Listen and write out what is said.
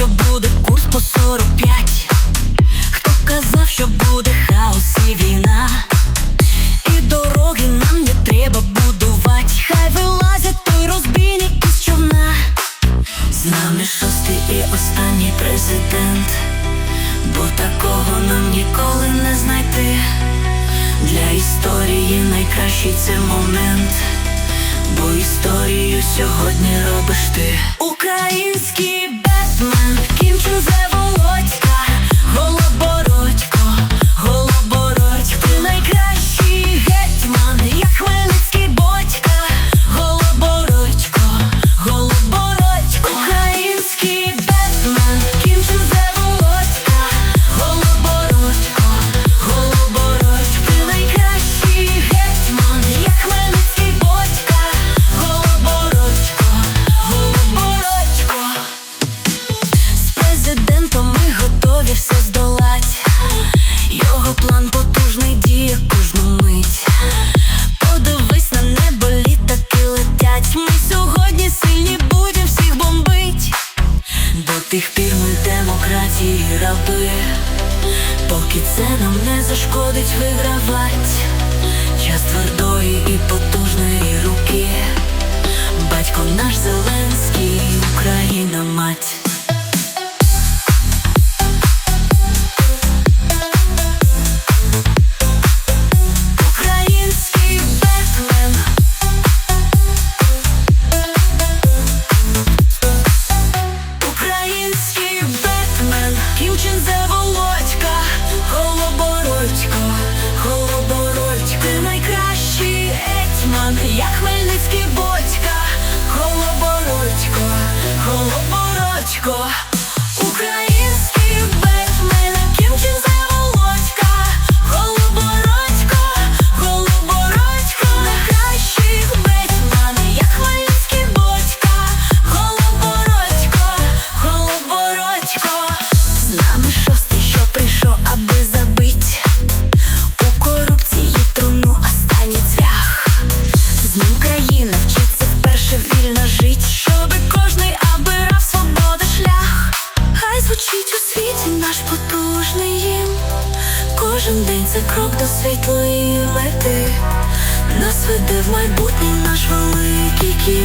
що буде курс по 45? Хто казав, що буде хаос і війна? І дороги нам не треба будувати. Хай вилазять той розбійник із човна. З нами шостий і останній президент, бо такого нам ніколи не знайти. Для історії найкращий це момент, бо історію сьогодні робиш ти. Український президентом ми готові все здолать. Його план потужний діє кожну мить. Подивись на небо, літаки летять. Ми сьогодні сильні будем всіх бомбить. До тих пір ми демократії раби, поки це нам не зашкодить вигравать. Час твердої і потужної руки. Батько наш Зеленський, Україна мать. Голобородько Кожен день це крок до світлої мети. Нас веде в майбутнє наш великий кім